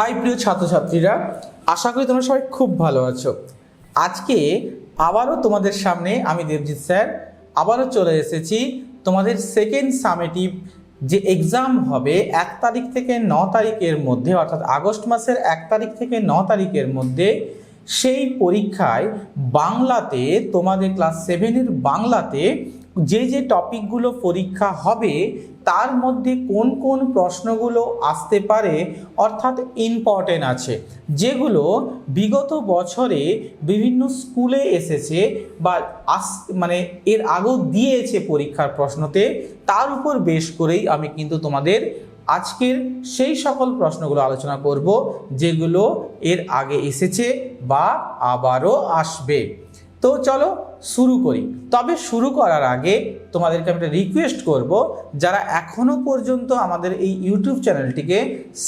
High, প্রিয় ছাত্রছাত্রীরা, আশা করি তোমরা সবাই খুব ভালো আছো। আজকে আবারও তোমাদের সামনে আমি দেবজিৎ স্যার, আবারও চলে এসেছি তোমাদের সেকেন্ড সামেটিভ যে এক্সাম হবে এক তারিখ থেকে ন তারিখের মধ্যে, অর্থাৎ আগস্ট মাসের এক তারিখ থেকে ন তারিখের মধ্যে সেই পরীক্ষায় বাংলাতে, তোমাদের ক্লাস সেভেনের বাংলাতে যে যে টপিকগুলো পরীক্ষা হবে, তার মধ্যে কোন কোন প্রশ্নগুলো আসতে পারে, অর্থাৎ ইম্পর্টেন্ট আছে। যেগুলো বিগত বছরে বিভিন্ন স্কুলে এসেছে বা আস মানে এর আগেও দিয়েছে পরীক্ষার প্রশ্নতে, তার উপর বেশ করেই আমি কিন্তু তোমাদের আজকের সেই সকল প্রশ্নগুলো আলোচনা করব, যেগুলো এর আগে এসেছে বা আবারও আসবে। তো চলো শুরু করি। তবে শুরু করার আগে তোমাদেরকে আমি একটা রিকোয়েস্ট করব, যারা এখনও পর্যন্ত আমাদের এই ইউটিউব চ্যানেলটিকে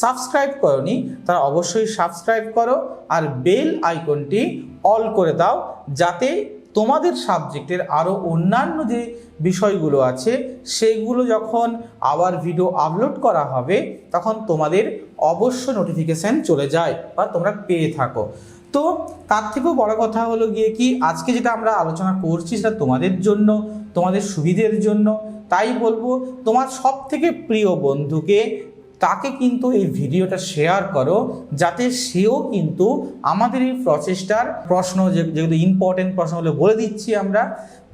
সাবস্ক্রাইব করনি, তারা অবশ্যই সাবস্ক্রাইব করো আর বেল আইকনটি অল করে দাও, যাতে তোমাদের সাবজেক্টের আরও অন্যান্য যে বিষয়গুলো আছে, সেগুলো যখন আবার ভিডিও আপলোড করা হবে, তখন তোমাদের অবশ্য নোটিফিকেশান চলে যায় বা তোমরা পেয়ে থাকো। তো তার থেকেও বড় কথা হলো গিয়ে কি, আজকে যেটা আমরা আলোচনা করছি সেটা তোমাদের জন্য, তোমাদের সুবিধের জন্য। তাই বলব, তোমার সব থেকে প্রিয় বন্ধুকে তাকে কিন্তু এই ভিডিওটা শেয়ার করো, যাতে সেও কিন্তু আমাদের এই প্রচেষ্টার প্রশ্ন যেগুলো ইম্পর্টেন্ট প্রশ্নগুলো বলে দিচ্ছি আমরা,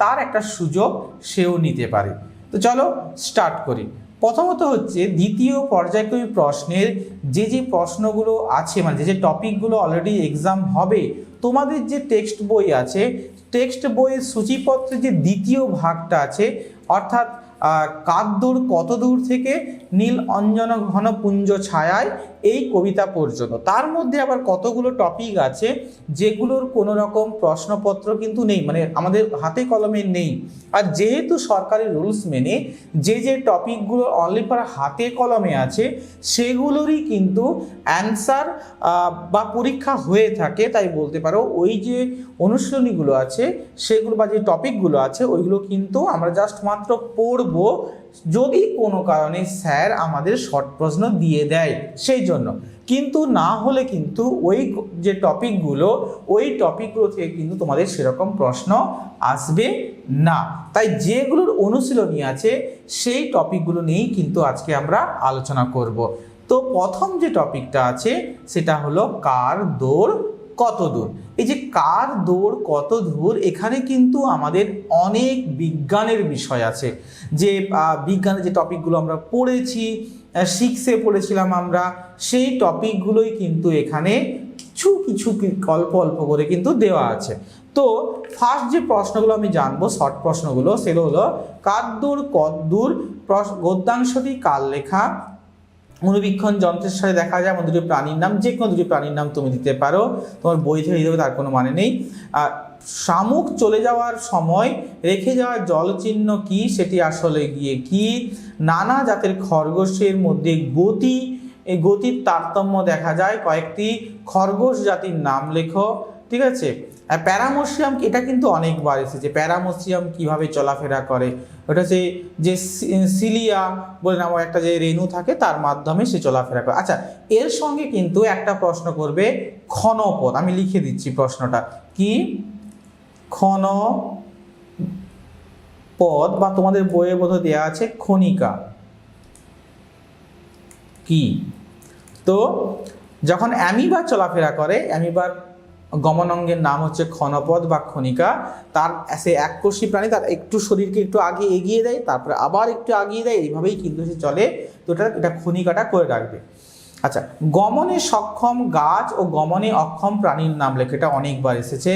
তার একটা সুযোগ সেও নিতে পারে। তো চলো স্টার্ট করি। প্রথমত হচ্ছে দ্বিতীয় পর্যায়ক্রমিক প্রশ্নের যে যে প্রশ্নগুলো আছে মানে যে যে টপিকগুলো অলরেডি এক্সাম হবে, তোমাদের যে টেক্সট বই আছে টেক্সট বইয়ের সূচিপত্রের যে দ্বিতীয় ভাগটা আছে, অর্থাৎ কাক দূর, কত দূর থেকে নীল অঞ্জন ঘন পুঞ্জ ছায়ায় এই কবিতা পর্যন্ত। তার মধ্যে আবার কতগুলো টপিক আছে যেগুলোর কোনো রকম প্রশ্নপত্র কিন্তু নেই মানে আমাদের হাতে কলমে নেই। আর যেহেতু সরকারি রুলস মেনে যে যে টপিকগুলো অনলি হাতে কলমে আছে, সেগুলোরই কিন্তু অ্যান্সার বা পরীক্ষা হয়ে থাকে, তাই বলতে পারো, ওই যে অনুশীলনীগুলো আছে, সেগুলো বা যে টপিকগুলো আছে, ওইগুলো কিন্তু আমরা জাস্ট মাত্র পড়ব। যদি কোনো কারণে স্যার আমাদের শর্ট প্রশ্ন দিয়ে দেয়, সেই জন্য। কিন্তু না হলে কিন্তু ওই যে টপিকগুলো ওই টপিকগুলো থেকে কিন্তু তোমাদের সেরকম প্রশ্ন আসবে না। তাই যেগুলোর অনুশীলনী আছে, সেই টপিকগুলো নিয়েই কিন্তু আজকে আমরা আলোচনা করব। তো প্রথম যে টপিকটা আছে, সেটা হলো কার দৌড় কত দূর এই যে কার দৌড় কত দূর এখানে কিন্তু আমাদের অনেক বিজ্ঞানের বিষয় আছে। যে বিজ্ঞানের যে টপিকগুলো আমরা পড়েছি সিক্সে পড়েছিলাম আমরা, সেই টপিকগুলোই কিন্তু এখানে কিছু কিছু অল্প অল্প করে কিন্তু দেওয়া আছে। তো ফার্স্ট যে প্রশ্নগুলো আমি জানব শর্ট প্রশ্নগুলো, সেগুলো হলো, কার দূর কত দূর গদ্যাংশটি কার লেখা? অনুবীক্ষণ যন্ত্রের সাথে দেখা যায়, এমন দুটি প্রাণীর নাম যে কোনো দুটি প্রাণীর নাম তুমি দিতে পারো। তোমার বই থেকে দিতে তার কোনো মানে নেই। আর শামুক চলে যাওয়ার সময় রেখে যাওয়ার জলচিহ্ন কি, সেটি আসলে গিয়ে কি? নানা জাতের খরগোশের মধ্যে গতি এই গতির তারতম্য দেখা যায়। কয়েকটি খরগোশ জাতির নাম লেখো, ঠিক আছে? প্যারামোসিয়াম এটা কিন্তু অনেকবার এসেছে। প্যারামোসিয়াম কীভাবে চলাফেরা করে? ওটা হচ্ছে যে সিলিয়া বলে নামক একটা যে রেণু থাকে, তার মাধ্যমে সে চলাফেরা করে। আচ্ছা এর সঙ্গে কিন্তু একটা প্রশ্ন করবে ক্ষণপদ আমি লিখে দিচ্ছি প্রশ্নটা। কি? ক্ষণ পদ বা তোমাদের বইয়ে বোধ দেওয়া আছে খনিকা কি? তো, যখন অ্যামিবার চলাফেরা করে, অ্যামিবার গমন অঙ্গের নাম হচ্ছে ক্ষণপদ বা ক্ষণিকা। তার সে এককোষী প্রাণী, তার একটু শরীরকে একটু আগে এগিয়ে দেয়, তারপরে আবার একটু আগিয়ে দেয়, এইভাবেই কিন্তু সে চলে। তো এটা এটা ক্ষণিকাটা করে রাখবে। আচ্ছা গমনে সক্ষম গাছ ও গমনে অক্ষম প্রাণীর নাম লেখে, এটা অনেকবার এসেছে।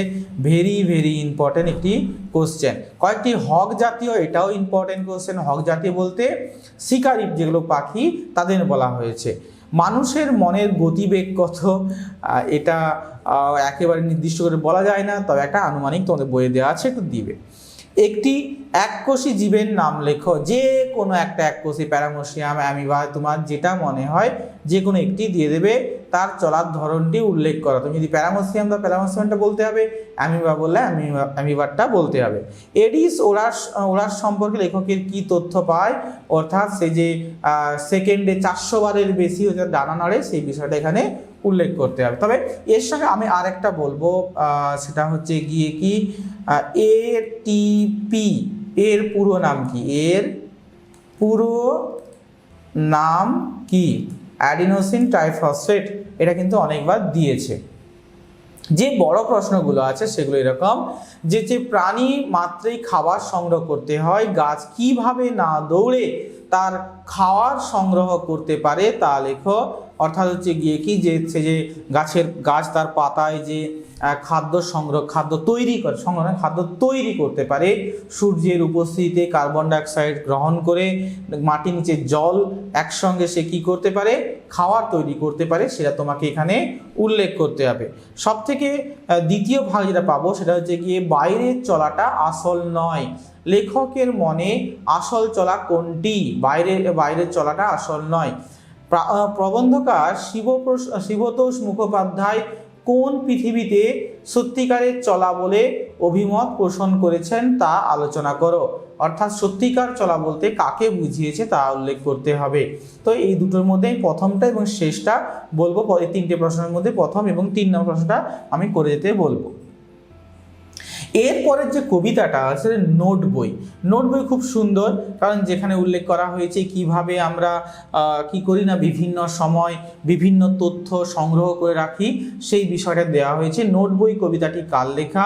ভেরি ভেরি ইম্পর্টেন্ট একটি কোশ্চেন কয়েকটি হক জাতীয়, এটাও ইম্পর্টেন্ট কোশ্চেন হক জাতীয় বলতে শিকারি যেগুলো পাখি, তাদের বলা হয়েছে। মানুষের মনের গতিবেগ কত? এটা একেবারে নির্দিষ্ট করে বলা যায় না, তবে একটা আনুমানিক তোমাদের বইয়ে দেওয়া আছে, একটু দিবে। একটি এককোষী জীবের নাম লেখো, যে কোনো একটা এককোষী, প্যারামোসিয়াম, অ্যামিবা, তোমার যেটা মনে হয় যে কোনো একটি দিয়ে দেবে, তার চলার ধরনটি উল্লেখ করো। তুমি যদি প্যারামোসিয়াম বা প্যারামোসিয়ামটা বলতে হবে, অ্যামিবা বললে অ্যামিবা অ্যামিবারটা বলতে হবে। এডিস ওরাস ওরাস সম্পর্কে লেখকের কি তথ্য পায়? অর্থাৎ সে যে সেকেন্ডে চারশো বারের বেশি হচ্ছে ডানা নাড়ে, সেই বিষয়টা এখানে উল্লেখ করতে হবে। তবে এর সঙ্গে আমি আরেকটা বলব সেটা হচ্ছে গিয়ে কি এ এটিপি এর পুরো নাম কি? এর পুরো নাম কি? অ্যাডিনোসিন ট্রাইফসফেট, এটা কিন্তু অনেকবার দিয়েছে। যে বড় প্রশ্নগুলো আছে সেগুলো এরকম, যে যে প্রাণী মাত্রেই খাবার সংগ্রহ করতে হয়, গাছ কীভাবে না দৌড়ে তার খাওয়ার সংগ্রহ করতে পারে তা লেখো অর্থাৎ হচ্ছে গিয়ে কি যে সে যে গাছের গাছ তার পাতায় যে খাদ্য সংগ্রহ খাদ্য তৈরি করে, সংগ্রহ, খাদ্য তৈরি করতে পারে, সূর্যের উপস্থিতিতে কার্বন ডাইঅক্সাইড গ্রহণ করে মাটির নিচে জল একসঙ্গে সে কি করতে পারে? খাওয়ার তৈরি করতে পারে, সেটা তোমাকে এখানে উল্লেখ করতে হবে। সব থেকে দ্বিতীয় ভাগ যেটা পাবো, সেটা হচ্ছে গিয়ে বাইরের চলাটা আসল নয়। লেখকের মনে আসল চলা কোনটি? বাইরে বাইরের চলাটা আসল নয়। প্রবন্ধকার শিবপ্রস শিবতোষ মুখোপাধ্যায় কোন পৃথিবীতে সত্যিকারের চলা বলে অভিমত পোষণ করেছেন তা আলোচনা করো। অর্থাৎ সত্যিকার চলা বলতে কাকে বুঝিয়েছে তা উল্লেখ করতে হবে। তো এই দুটোর মধ্যে প্রথমটা এবং শেষটা বলব এই তিনটে প্রশ্নের মধ্যে প্রথম এবং তিন নম্বর প্রশ্নটা আমি করে যেতে বলব। এরপরের যে কবিতাটা আছে নোট বই। নোট বই খুব সুন্দর, কারণ যেখানে উল্লেখ করা হয়েছে কীভাবে আমরা কি করি না, বিভিন্ন সময় বিভিন্ন তথ্য সংগ্রহ করে রাখি, সেই বিষয়টা দেওয়া হয়েছে। নোট বই কবিতাটি কার লেখা?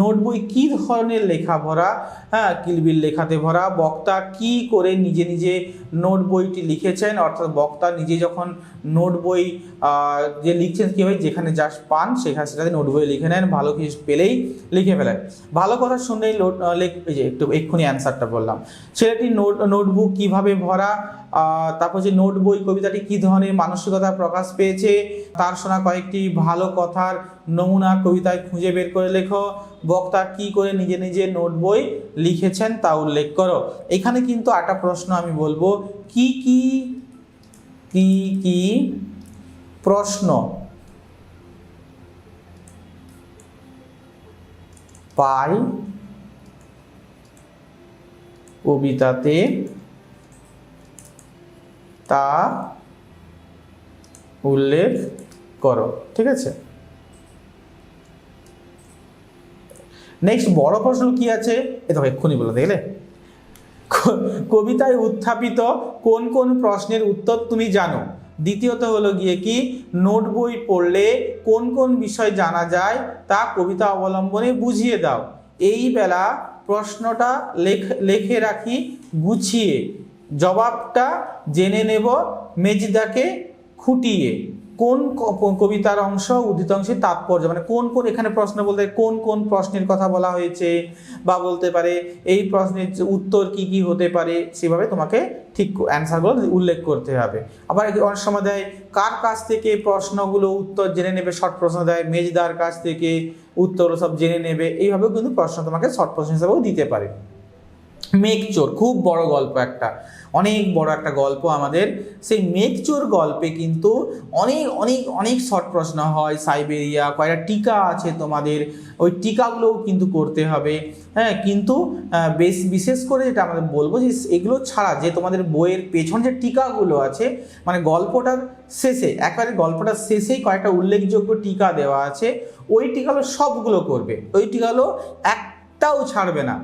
নোট বই কী ধরনের লেখা ভরা? হ্যাঁ কিলবিল লেখাতে ভরা। বক্তা কি করে নিজে নিজে নোট বইটি লিখেছেন? অর্থাৎ বক্তা নিজে যখন নোট বই যে লিখছেন কীভাবে? যেখানে যা পান, সেখানে সেটাতে নোট বই লিখে নেন। ভালো কিছু পেলেই লিখে ফেলেন। ভালো কথা যে একটু এক্ষুনি অ্যান্সারটা বললাম। ছেলেটি নোট, নোটবুক কীভাবে ভরা? তারপর যে নোট বই, কবিতাটি কী ধরনের মানসিকতা প্রকাশ পেয়েছে? তার শোনা কয়েকটি ভালো কথার নমুনা কবিতায় খুঁজে বের করে লেখো। বক্তা কি করে নিজে নিজে নোট বই লিখেছেন তা উল্লেখ করো। এখানে কিন্তু একটা প্রশ্ন আমি বলব, কি কি কি কি প্রশ্ন পাই কবিতাতে তা উল্লেখ করো, ঠিক আছে? নেক্সট বড় প্রশ্ন কি আছে? এ তো এক্ষুনি বলে দেখলে কবিতায় উত্থাপিত কোন কোন প্রশ্নের উত্তর তুমি জানো? দ্বিতীয়ত হলো গিয়ে কি? নোট বই পড়লে কোন কোন বিষয় জানা যায় তা কবিতা অবলম্বনে বুঝিয়ে দাও। এই বেলা প্রশ্নটা লেখ, লেখে রাখি, গুছিয়ে। জবাবটা জেনে নেব মেজদাকে খুঁটিয়ে। কোন কবিতার অংশ উদ্ধৃত অংশের তাৎপর্য? মানে কোন কোন, এখানে প্রশ্ন বলতে কোন কোন প্রশ্নের কথা বলা হয়েছে? বা বলতে পারে এই প্রশ্নের উত্তর কি কি হতে পারে? সেভাবে তোমাকে ঠিক অ্যান্সারগুলো উল্লেখ করতে হবে। আবার অনেক সময় দেয়, কার কাছ থেকে প্রশ্নগুলো উত্তর জেনে নেবে? শর্ট প্রশ্ন দেয়, মেজদার কাছ থেকে উত্তর সব জেনে নেবে। এইভাবেও কিন্তু প্রশ্ন তোমাকে শর্ট প্রশ্ন হিসাবেও দিতে পারে। মেঘচোর, খুব বড় গল্প একটা। অনেক বড় একটা গল্প আমাদের। সেই মেঘচোর গল্পে কিন্তু অনেক অনেক অনেক শর্ট প্রশ্ন হয়, সাইবেরিয়া, কয়টা টিকা আছে তোমাদের? ওই টিকাগুলোও কিন্তু করতে হবে। হ্যাঁ কিন্তু বেশ, বিশেষ করে যেটা আমাদের বলব যে, এগুলো ছাড়া যে তোমাদের বইয়ের পেছন যে টিকাগুলো আছে মানে গল্পটার শেষে, একবারে গল্পটার শেষেই কয়েকটা উল্লেখযোগ্য টিকা দেওয়া আছে, ওই টিকাগুলো সবগুলো করবে। ওই টিকাগুলো একটাও ছাড়বে না।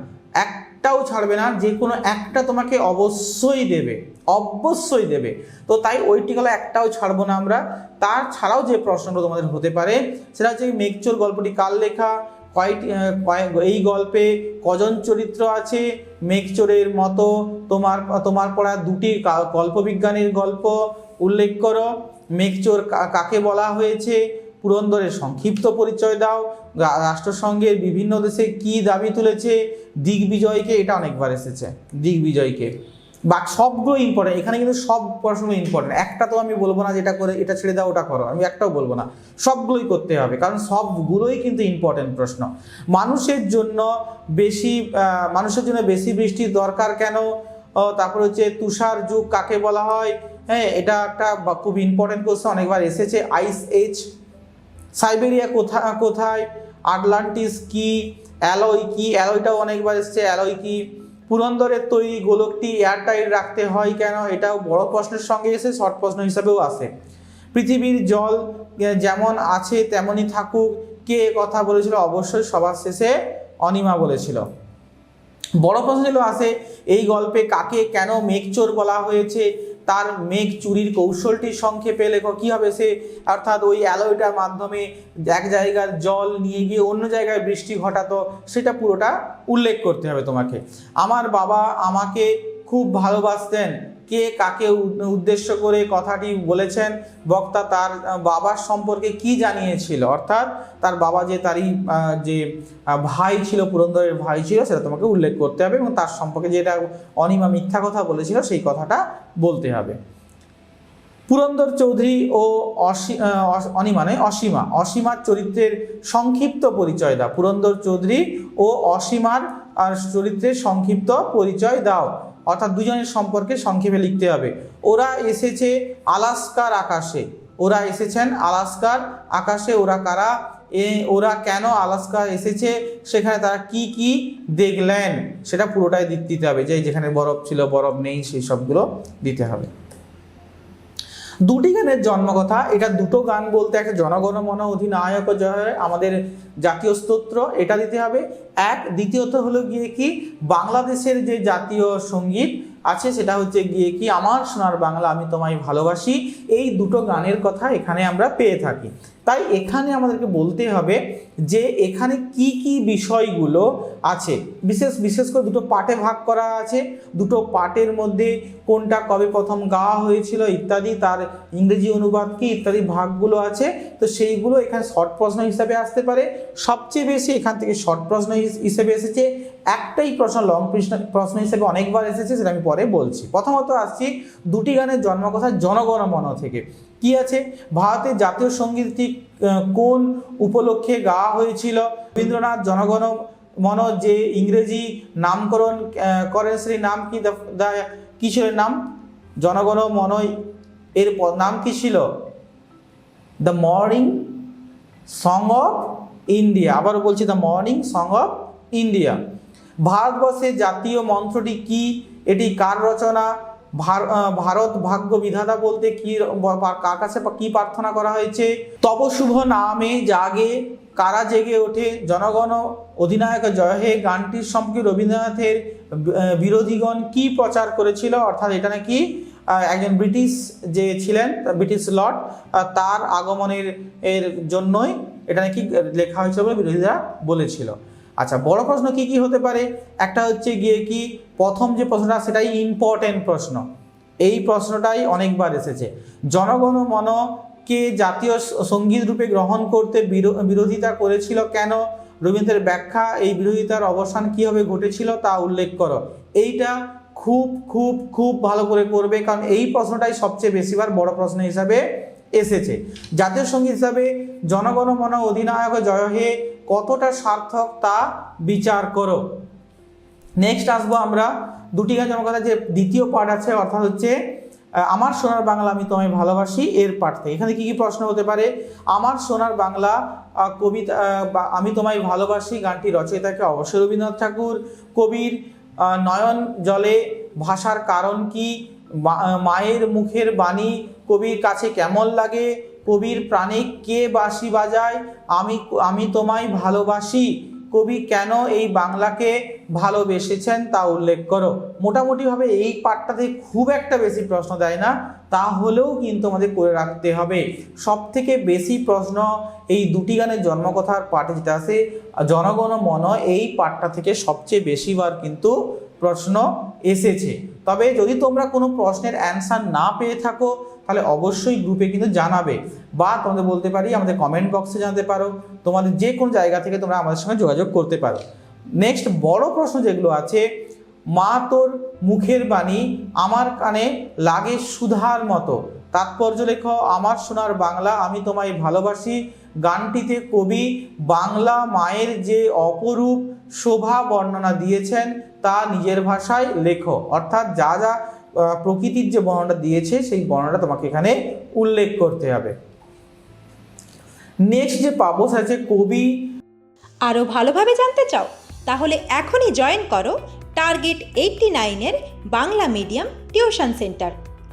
একটাও ছাড়বে না, যে কোনো একটা তোমাকে অবশ্যই দেবে অবশ্যই দেবে। তো তাই ওই টিকাগুলো একটাও ছাড়বো না আমরা। তার ছাড়াও যে প্রশ্নগুলো তোমাদের হতে পারে, সেটা হচ্ছে মেঘচোর গল্পটি কার লেখা? কয়টি এই গল্পে কজন চরিত্র আছে? মেঘচোরের মতো তোমার তোমার পড়া দুটি কল্পবিজ্ঞানের গল্প। উল্লেখ করো, মেঘচোর কাকে বলা হয়েছে? পুরন্দরের সংক্ষিপ্ত পরিচয় দাও। রাষ্ট্রসংঘের বিভিন্ন দেশে কি দাবি তুলেছে? দিগ্বিজয়কে এটা অনেকবার এসেছে, দিগ্বিজয়কে। বা সবগুলো ইম্পর্টেন্ট এখানে কিন্তু সব প্রশ্নগুলো ইম্পর্টেন্ট একটা তো আমি বলব না যেটা করে, এটা ছেড়ে দাও, ওটা করো, আমি একটাও বলব না। সবগুলোই করতে হবে, কারণ সবগুলোই কিন্তু ইম্পর্টেন্ট প্রশ্ন। মানুষের জন্য বেশি মানুষের জন্য বেশি বৃষ্টির দরকার কেন? তারপর হচ্ছে তুষার যুগ কাকে বলা হয়? হ্যাঁ এটা একটা খুব ইম্পর্টেন্ট কোশ্চেন অনেকবার এসেছে। আইস এজ সাইবেরিয়া কোথা, কোথায়? আটলান্টিস কি? অ্যালয় কি? অ্যালয়টাও অনেকবার এসছে। অ্যালয় কি? পুরন্দরের তৈরি গোলকটি এয়ারটাইট রাখতে হয় কেন? এটাও বড় প্রশ্নের সঙ্গে এসে শর্ট প্রশ্ন হিসাবেও আসে। পৃথিবীর জল যেমন আছে, তেমনই থাকুক। কে কথা বলেছিল? অবশ্যই সবার শেষে অনিমা বলেছিল। বড় প্রশ্ন ছিল আসে, এই গল্পে কাকে কেন মেঘচোর বলা হয়েছে? তার মেঘ চুরির কৌশলটি সংক্ষেপে লেখো, কি হবে সে? অর্থাৎ ওই অ্যালোয়টার মাধ্যমে এক জায়গার জল নিয়ে গিয়ে অন্য জায়গায় বৃষ্টি ঘটাতো, সেটা পুরোটা উল্লেখ করতে হবে তোমাকে। আমার বাবা আমাকে খুব ভালোবাসতেন। কে কাকে উদ্দেশ্য করে কথাটি বলেছেন বক্তা তার বাবার সম্পর্কে কি জানিয়েছিল? অর্থাৎ তার বাবা যে তারই যে ভাই ছিল পুরন্দরের ভাই ছিল সেটা তোমাকে উল্লেখ করতে হবে এবং তার সম্পর্কে যেটা অনিমা মিথ্যা কথা বলেছিল সেই কথাটা বলতে হবে। পুরন্দর চৌধুরী ও অসী আহ, অস- অনিমা নয় অসীমা। অসীমার চরিত্রের সংক্ষিপ্ত পরিচয় দাও। পুরন্দর চৌধুরী ও অসীমার চরিত্রের সংক্ষিপ্ত পরিচয় দাও। অর্থাৎ দুজনের সম্পর্কে সংক্ষেপে লিখতে হবে। ওরা এসেছে আলাস্কার আকাশে। ওরা এসেছেন আলাস্কার আকাশে। ওরা কারা? এ, ওরা কেন আলাস্কা এসেছে? সেখানে তারা কি কি দেখলেন? সেটা পুরোটাই দিতে হবে। যে যেখানে বরফ ছিল, বরফ নেই, সেই সবগুলো দিতে হবে। দুটি গানের জন্মকথা, এটা দুটো গান বলতে একটা জনগণ মন অধিনায়ক জয়, আমাদের জাতীয় স্তোত্র, এটা দিতে হবে। এক, দ্বিতীয়ত হলো গিয়ে কি, বাংলাদেশের যে জাতীয় সংগীত আছে, সেটা হচ্ছে গিয়ে কি, আমার সোনার বাংলা, আমি তোমায় ভালোবাসি, এই দুটো গানের কথা এখানে আমরা পেয়ে থাকি। তাই এখানে আমাদেরকে বলতে হবে যে এখানে কি কি বিষয়গুলো আছে। বিশেষ বিশেষ করে দুটো পার্টে ভাগ করা আছে। দুটো পার্টের মধ্যে কোনটা কবে প্রথম গাওয়া হয়েছিল ইত্যাদি, তার ইংরেজি অনুবাদ কি, ইত্যাদি ভাগগুলো আছে। তো সেইগুলো এখানে শর্ট প্রশ্ন হিসাবে আসতে পারে। সবচেয়ে বেশি এখান থেকে শর্ট প্রশ্ন হিস- হিসেবে এসেছে। একটাই প্রশ্ন লং প্রশ্ন প্রশ্ন হিসেবে অনেকবার এসেছে, সেটা আমি পরে বলছি। প্রথমত আসছি দুটি গানের জন্মকথা জনগণ মন থেকে। কি আছে? ভারতের জাতীয় সঙ্গীতটি কোন উপলক্ষে গাওয়া হয়েছিল? রবীন্দ্রনাথ, জনগণ মন যে ইংরেজি নামকরণ করেন সেই নাম কি? দা- দা- কি ছিল নাম? জনগণ মন এর নাম কি ছিল? The morning song of India আবারও বলছি the morning song of India ভারতবর্ষের জাতীয় মন্ত্রটি কি? এটি কার রচনা? ভারত ভাগ্য বিধাতা বলতে কি কার কাছে কি প্রার্থনা করা হয়েছে? তব শুভ নামে জাগে, কারা জেগে ওঠে? জনগণ অধিনায়ক জয় হে। গানটির সম্পর্কে রবীন্দ্রনাথের বিরোধীগণ কি প্রচার করেছিল? অর্থাৎ এটা নাকি একজন ব্রিটিশ যে ছিলেন, ব্রিটিশ লর্ড তার আগমনের এর জন্যই এটা নাকি লেখা হয়েছিল বলে বিরোধীরা বলেছিল। আচ্ছা বড় প্রশ্ন কি কি হতে পারে? একটা হচ্ছে গিয়ে কি, প্রথম যে প্রশ্নটা, সেটাই ইম্পর্টেন্ট প্রশ্ন। এই প্রশ্নটাই অনেকবার এসেছে। জনগণ মন কে জাতীয় সংগীত রূপে গ্রহণ করতে বিরো- বিরোধিতা করেছিল কেন? রবীন্দ্রের ব্যাখ্যা, এই বিরোধিতার অবসান কীভাবে ঘটেছিল তা উল্লেখ করো। এইটা খুব খুব খুব ভালো করে করবে, কারণ এই প্রশ্নটাই সবচেয়ে বেশিবার বড় প্রশ্ন হিসাবে এসেছে। জাতীয় সংগীত হিসাবে জনগণ মন অধিনায়ক জয় হে কতটা সার্থক তা বিচার করো। নেক্সট আসব আমরা। দুটি গান কথা যে দ্বিতীয় পার্ট আছে, অর্থাৎ হচ্ছে আমার সোনার বাংলা আমি তোমায় ভালোবাসি এর পার্ট থেকে। এখানে কি কি প্রশ্ন হতে পারে? আমার সোনার বাংলা কবিতা আমি তোমায় ভালোবাসি গানটি রচয়িতাকে অবশ্যই রবীন্দ্রনাথ ঠাকুর। কবির নয়ন জলে ভাষার কারণ কি? মায়ের মুখের বাণী কবির কাছে কেমন লাগে? কবির প্রাণে কে বাঁশি বাজায়? আমি আমি তোমায় ভালোবাসি। কবি, কেন এই বাংলাকে ভালোবেসেছেন তা উল্লেখ করো। মোটামুটিভাবে এই পাঠটাতে খুব একটা বেশি প্রশ্ন দেয় না তাহলেও কিন্তু আমাদের করে রাখতে হবে। সব থেকে বেশি প্রশ্ন এই দুটি গানের জন্মকথার পার্টে যেটা আছে, জনগণ মন এই পাঠটা থেকে সবচেয়ে বেশিবার কিন্তু প্রশ্ন এসেছে। তবে যদি তোমরা কোনো প্রশ্নের অ্যান্সার না পেয়ে থাকো, তাহলে অবশ্যই গ্রুপে কিন্তু জানাবে বা তোমাদের বলতে পারি, আমাদের কমেন্ট বক্সে জানাতে পারো। তোমাদের যে কোনো জায়গা থেকে তোমরা আমাদের সঙ্গে যোগাযোগ করতে পারো। নেক্সট বড় প্রশ্ন যেগুলো আছে, মা তোর মুখের বাণী আমার কানে লাগে সুধার মতো। তাৎপর্য লেখ, আমার সোনার বাংলা আমি তোমায় ভালোবাসি। গানটিতে কবি বাংলা মায়ের যে অপরূপ শোভা বর্ণনা দিয়েছেন, তা নিজের ভাষায় লেখো। অর্থাৎ যা যা প্রকৃতির যে বর্ণনা দিয়েছে, সেই বর্ণনাটা তোমাকে এখানে উল্লেখ করতে হবে। নেক্সট যে পাবো হচ্ছে কবি আরও ভালোভাবে জানতে চাও, তাহলে এখনই জয়েন করো টার্গেট এইটটি নাইনের Bangla medium tuition centre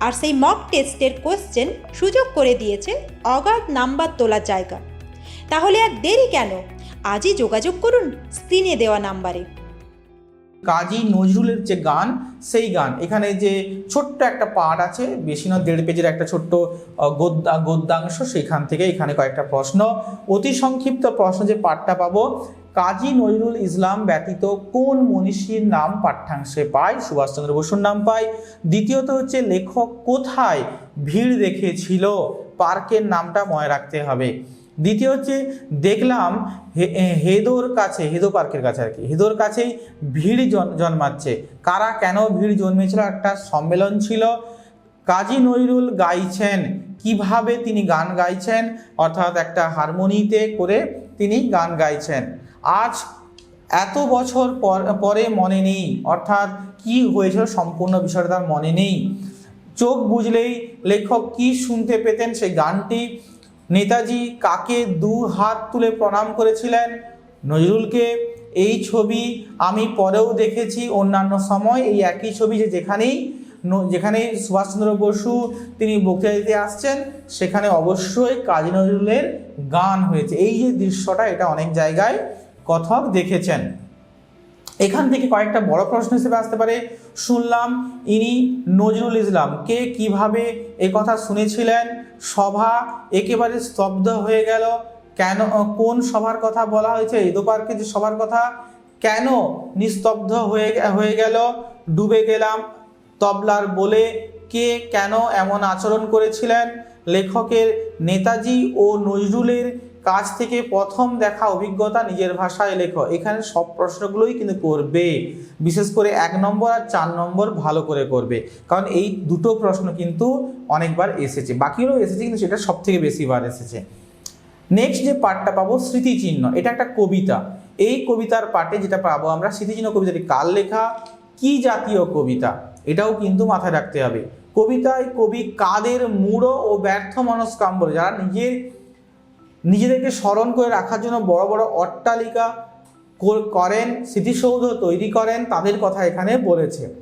আর সেই মক টেস্টের কোশ্চেন সুযোগ করে দিয়েছে অগাধ নাম্বার তোলার জায়গা। তাহলে আর দেরি কেন? আজই যোগাযোগ করুন স্ক্রিনে দেওয়া নাম্বারে। কাজী নজরুলের যে গান, সেই গান। এখানে যে ছোট্ট একটা পার্ট আছে, বেশি না দেড় পেজের একটা ছোট্ট গদ্যা, গদ্যাংশ, সেখান থেকে এখানে কয়েকটা প্রশ্ন। অতি সংক্ষিপ্ত প্রশ্ন যে পাঠটা পাবো কাজী নজরুল ইসলাম ব্যতীত কোন মনীষীর নাম পাঠ্যাংশে পায় সুভাষচন্দ্র বসুর নাম পায় দ্বিতীয়ত হচ্ছে লেখক কোথায় ভিড় দেখেছিল? পার্কের নামটা মনে রাখতে হবে। দ্বিতীয় হচ্ছে দেখলাম হেদোর কাছে, হেদো পার্কের কাছে আর কি, হেদোর কাছেই ভিড় জন- জন্মাচ্ছে। কারা কেন ভিড় জন্মেছিল? একটা সম্মেলন ছিল। কাজী নজরুল গাইছেন। কীভাবে তিনি গান গাইছেন? অর্থাৎ একটা হারমোনিতে করে তিনি গান গাইছেন। আজ এত বছর পর মনে নেই। অর্থাৎ কি হয়েছিল সম্পূর্ণ বিষয়টা তার মনে নেই। চোখ বুঝলেই লেখক কি শুনতে পেতেন সেই গানটি? নেতাজি কাকে দু হাত তুলে প্রণাম করেছিলেন? নজরুলকে, এই ছবি আমি পরেও দেখেছি অন্যান্য সময়, এই একই ছবি যে যেখানেই যেখানে সুভাষচন্দ্র বসু তিনি বক্তৃতা দিতে আসছেন, সেখানে অবশ্যই কাজী নজরুলের গান হয়েছে। এই যে দৃশ্যটা এটা অনেক জায়গায় কথক দেখেছেন। এখান থেকে কয়েকটা বড় প্রশ্ন হিসেবে আসতে পারে। শুনলাম ইনি নজরুল ইসলাম। কে কীভাবে এ কথা শুনেছিলেন? সভা একেবারে স্তব্ধ হয়ে গেল। কেন কোন সভার কথা বলা হয়েছে? ইদো পার্কে যে সভার কথা কেন নিস্তব্ধ হয়ে হয়ে গেল? ডুবে গেলাম। তবলার বলে কে কেন এমন আচরণ করেছিলেন? লেখকের নেতাজি ও নজরুলের কাছ থেকে প্রথম দেখা অভিজ্ঞতা নিজের ভাষায় লেখো। এখানে সব প্রশ্নগুলোই কিন্তু করবে। বিশেষ করে এক নম্বর আর চার নম্বর ভালো করে করবে। কারণ এই দুটো প্রশ্ন কিন্তু অনেকবার এসেছে। বাকিগুলো এসেছে কিন্তু সেটা সব থেকে বেশিবার এসেছে। নেক্সট যে পার্টটা পাবো, স্মৃতিচিহ্ন। এটা একটা কবিতা। এই কবিতার পার্টে যেটা পাবো আমরা, স্মৃতিচিহ্ন কবিতাটি কার লেখা? কি জাতীয় কবিতা? এটাও কিন্তু মাথায় রাখতে হবে। কবিতায় কবি কাদের মূঢ় ও ব্যর্থ মনস্কাম্ব যারা নিজের নিজেদেরকে স্মরণ করে রাখার জন্য বড় বড় অট্টালিকা কর- করেন, স্মৃতিসৌধ তৈরি করেন, তাদের কথা এখানে বলেছে।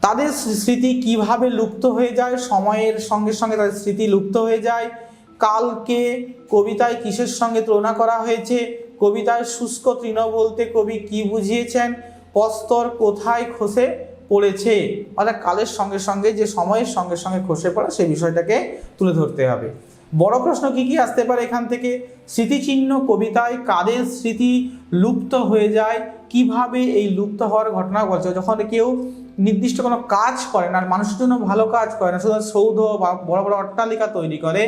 তাদের স্মৃতি কীভাবে লুপ্ত হয়ে যায়, সময়ের সঙ্গে সঙ্গে তাদের স্মৃতি লুপ্ত হয়ে যায়। কালকে কবিতায় কিসের সঙ্গে তুলনা করা হয়েছে? কবিতায় শুষ্ক তৃণ বলতে কবি কি বুঝিয়েছেন? প্রস্তর কোথায় খসে পড়েছে? অর্থাৎ কালের সঙ্গে সঙ্গে যে সময়ের সঙ্গে সঙ্গে খসে পড়া সেই বিষয়টাকে তুলে ধরতে হবে। বড় প্রশ্ন কি কি আসতে পারে এখান থেকে? স্মৃতিচিহ্ন, কবিতায় কাদের স্মৃতি লুপ্ত হয়ে যায়? কীভাবে এই লুপ্ত হওয়ার ঘটনা ঘটছে? যখন কেউ নির্দিষ্ট কোনো কাজ করে না মানুষের জন্য ভালো কাজ করে না, শুধু সৌধ বা বড় বড় অট্টালিকা তৈরি করে,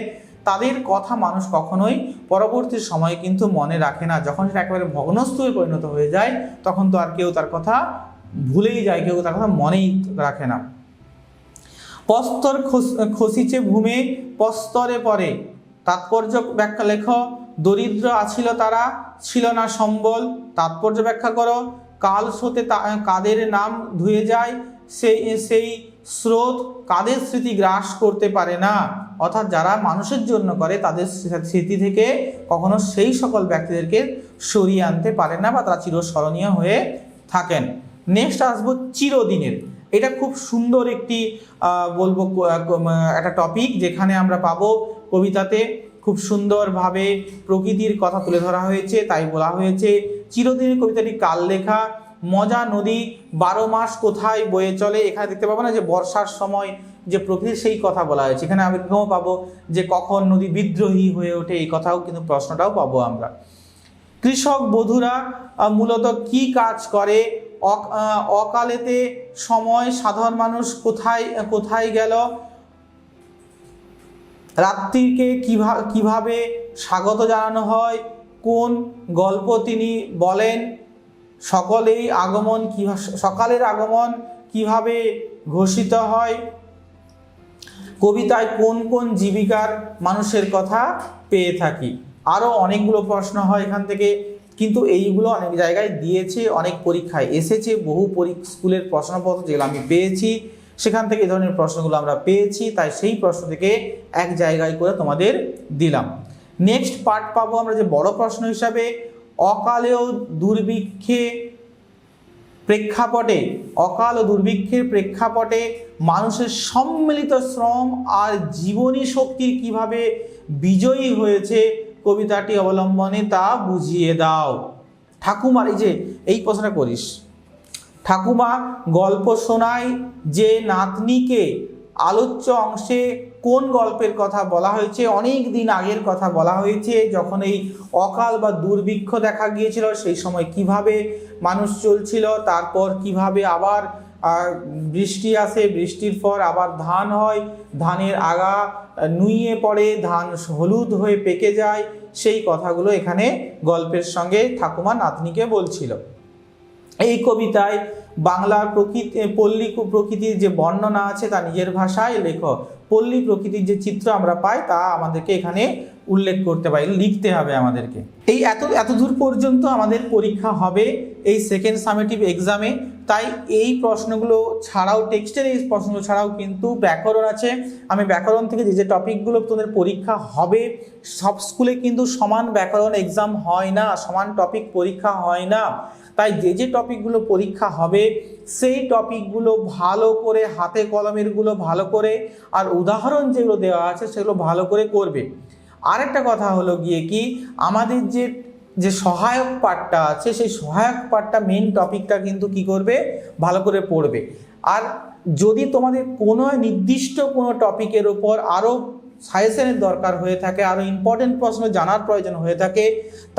তাদের কথা মানুষ কখনোই পরবর্তী সময়ে কিন্তু মনে রাখে না। যখন সেটা একেবারে ভগ্নস্তূপে পরিণত হয়ে যায়, তখন তো আর কেউ তার কথা ভুলেই যায়, কেউ তার কথা মনেই রাখে না। প্রস্তর খস- খসিছে ভূমে প্রস্তরে পরে তাৎপর্য ব্যাখ্যা লেখ, দরিদ্র আছিল তারা, ছিল না সম্বল। তাৎপর্য ব্যাখ্যা করো, কাল স্রোতে কাদের নাম ধুয়ে যায় সেই সেই স্রোত কাদের স্মৃতি গ্রাস করতে পারে না? অর্থাৎ যারা মানুষের জন্য করে, তাদের স্মৃতি থেকে কখনো সেই সকল ব্যক্তিদেরকে সরিয়ে আনতে পারে না বা তারা চিরস্মরণীয় হয়ে থাকেন। নেক্সট আসব চিরদিনের। এটা খুব সুন্দর একটি বলব একটা টপিক যেখানে আমরা পাবো কবিতাতে খুব সুন্দরভাবে প্রকৃতির কথা তুলে ধরা হয়েছে, তাই বলা হয়েছে চিরদিনের কবিতাটি কাল লেখা, মজা নদী বারো মাস কোথায় বয়ে চলে? এখানে দেখতে পাবো না যে বর্ষার সময় যে প্রকৃতির সেই কথা বলা হয়েছে। এখানে আমি এরকমও পাবো যে কখন নদী বিদ্রোহী হয়ে ওঠে, এই কথাও কিন্তু প্রশ্নটাও পাবো আমরা। কৃষক বধূরা মূলত কি কাজ করে? অকালেতে সময় সাধারণ মানুষ কোথায় কোথায় গেল? রাত্রিকে কীভাবে কীভাবে স্বাগত জানানো হয়? কোন গল্প তিনি বলেন? সকলেই আগমন কীভাবে সকালের আগমন কীভাবে ঘোষিত হয়? কবিতায় কোন কোন জীবিকার মানুষের কথা পেয়ে থাকি? আরও অনেকগুলো প্রশ্ন হয় এখান থেকে। কিন্তু এইগুলো অনেক জায়গায় দিয়েছে অনেক পরীক্ষায়। এসেছে বহু স্কুলের প্রশ্নপত্র যেগুলো আমি পেয়েছি, সেখান থেকে এই ধরনের প্রশ্নগুলো আমরা পেয়েছি, তাই সেই প্রশ্ন থেকে এক জায়গায় করে তোমাদের দিলাম। নেক্সট পার্ট পাবো আমরা যে বড় প্রশ্ন হিসাবে, অকালেও দুর্ভিক্ষে প্রেক্ষাপটে, অকাল ও দুর্ভিক্ষের প্রেক্ষাপটে মানুষের সম্মিলিত শ্রম আর জীবনী শক্তির কীভাবে বিজয়ী হয়েছে কবিতাটি অবলম্বনে তা বুঝিয়ে দাও। ঠাকুমার, এই যে, এই প্রশ্নটা করিস। ঠাকুমা গল্প শোনায় যে নাতনিকে আলোচ্য অংশে কোন গল্পের কথা বলা হয়েছে, অনেক দিন আগের কথা বলা হয়েছে, যখন এই অকাল বা দুর্ভিক্ষ দেখা গিয়েছিল, সেই সময় কীভাবে মানুষ চলছিল, তারপর কীভাবে আবার আহ, বৃষ্টি আসে বৃষ্টির পর আবার ধান হয় ধানের আগা নুইয়ে পড়ে ধান হলুদ হয়ে পেকে যায় সেই কথাগুলো এখানে গল্পের সঙ্গে ঠাকুমা নাতনিকে বলছিল। এই কবিতায় বাংলার প্রকৃতি, পল্লী প্রকৃতির যে বর্ণনা আছে তা নিজের ভাষায় লেখো। পল্লী প্রকৃতির যে চিত্র আমরা পাই তা আমাদেরকে এখানে উল্লেখ করতে পারি, লিখতে হবে আমাদেরকে। এই এত এত দূর পর্যন্ত আমাদের পরীক্ষা হবে এই সেকেন্ড সামেটিভ এক্সামে তাই এই প্রশ্নগুলো ছাড়াও টেক্সটের এই প্রশ্নগুলো ছাড়াও কিন্তু ব্যাকরণ আছে। আমি ব্যাকরণ থেকে যে যে টপিকগুলো তোমাদের পরীক্ষা হবে, সব স্কুলে কিন্তু সমান ব্যাকরণ এক্সাম হয় না, সমান টপিক পরীক্ষা হয় না। তাই যে যে টপিকগুলো পরীক্ষা হবে, সেই টপিকগুলো ভালো করে, হাতে কলমেরগুলো ভালো করে আর উদাহরণ যেগুলো দেওয়া আছে সেগুলো ভালো করে করবে। আরেকটা কথা হলো গিয়ে কি, আমাদের যে যে সহায়ক পাঠটা আছে, সেই সহায়ক পাঠটা মেন টপিকটা কিন্তু কি করবে? ভালো করে পড়বে। আর যদি তোমাদের কোনো নির্দিষ্ট কোনো টপিকের ওপর আরও সাজেশনের দরকার হয়ে থাকে আরও ইম্পর্টেন্ট প্রশ্ন জানার প্রয়োজন হয়ে থাকে,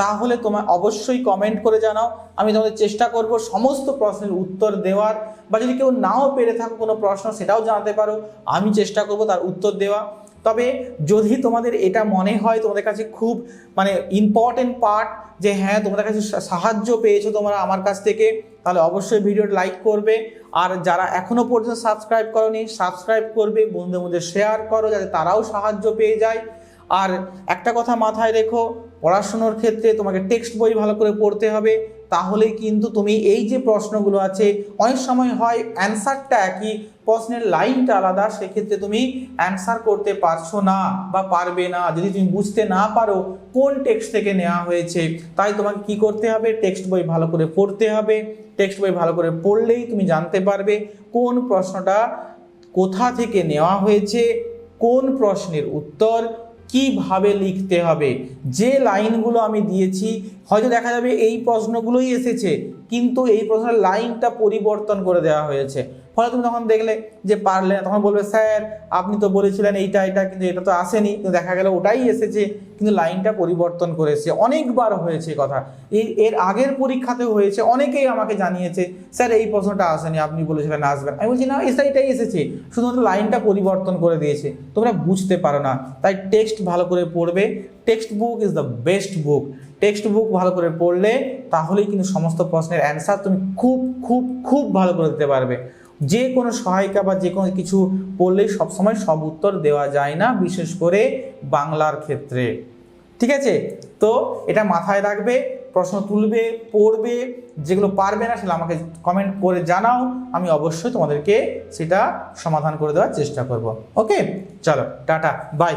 তাহলে তোমার অবশ্যই কমেন্ট করে জানাও। আমি তোমাদের চেষ্টা করব সমস্ত প্রশ্নের উত্তর দেওয়ার, বা যদি কেউ নাও পেরে থাকো কোনো প্রশ্ন, সেটাও জানাতে পারো। আমি চেষ্টা করব তার উত্তর দেওয়া। তবে যদি তোমাদের এটা মনে হয়, তোমাদের কাছে খুব মানে ইম্পর্টেন্ট পার্ট যে হ্যাঁ তোমাদের কাছে সাহায্য পেয়েছ তোমরা আমার কাছ থেকে, তাহলে অবশ্যই ভিডিওটা লাইক করবে। আর যারা এখনও পর্যন্ত সাবস্ক্রাইব করনি সাবস্ক্রাইব করবে, বন্ধুদের মধ্যে শেয়ার করো যাতে তারাও সাহায্য পেয়ে যায়। আর একটা কথা মাথায় রেখো, পড়াশুনোর ক্ষেত্রে তোমাকে টেক্সট বই ভালো করে পড়তে হবে। তাহলেই কিন্তু তুমি এই যে প্রশ্নগুলো আছে, অনেক সময় হয় অ্যান্সারটা একই, প্রশ্নের লাইনটা আলাদা, সেক্ষেত্রে তুমি অ্যান্সার করতে পারছ না বা পারবে না। যদি তুমি বুঝতে না পারো কোন টেক্সট থেকে নেওয়া হয়েছে, তাই তোমাকে কি করতে হবে? টেক্সট বই ভালো করে পড়তে হবে। টেক্সট বই ভালো করে পড়লেই তুমি জানতে পারবে কোন প্রশ্নটা কোথা থেকে নেওয়া হয়েছে, কোন প্রশ্নের উত্তর কীভাবে লিখতে হবে? যে লাইনগুলো আমি দিয়েছি, হয়তো দেখা যাবে এই প্রশ্নগুলোই এসেছে, কিন্তু এই প্রশ্নের লাইনটা পরিবর্তন করে দেওয়া হয়েছে। ফলে তুমি তখন দেখলে যে পারলে না, তখন বলবে, স্যার, আপনি তো বলেছিলেন এইটা এটা কিন্তু এটা তো আসেনি। কিন্তু দেখা গেল ওটাই এসেছে, কিন্তু লাইনটা পরিবর্তন করেছে। অনেকবার হয়েছে কথা। এই এর আগের পরীক্ষাতেও হয়েছে। অনেকেই আমাকে জানিয়েছে, স্যার, এই প্রশ্নটা আসেনি, আপনি বলেছিলেন আসবেন। আমি বলছি, না, এসা, এটাই এসেছে। শুধুমাত্র লাইনটা পরিবর্তন করে দিয়েছে। তোমরা বুঝতে পারো না। তাই টেক্সট ভালো করে পড়বে। Text book is the best book. Text book ভালো করে পড়লে তাহলেই কিন্তু সমস্ত প্রশ্নের অ্যান্সার তুমি খুব খুব খুব ভালো করে দিতে পারবে। যে কোনো সহায়িকা বা যে কোনো কিছু পড়লেই সবসময় সব উত্তর দেওয়া যায় না, বিশেষ করে বাংলার ক্ষেত্রে। ঠিক আছে? তো এটা মাথায় রাখবে, প্রশ্ন তুলবে, পড়বে, যেগুলো পারবে না সেগুলো আমাকে কমেন্ট করে জানাও। আমি অবশ্যই তোমাদেরকে সেটা সমাধান করে দেওয়ার চেষ্টা করব। ওকে চলো, টাটা বাই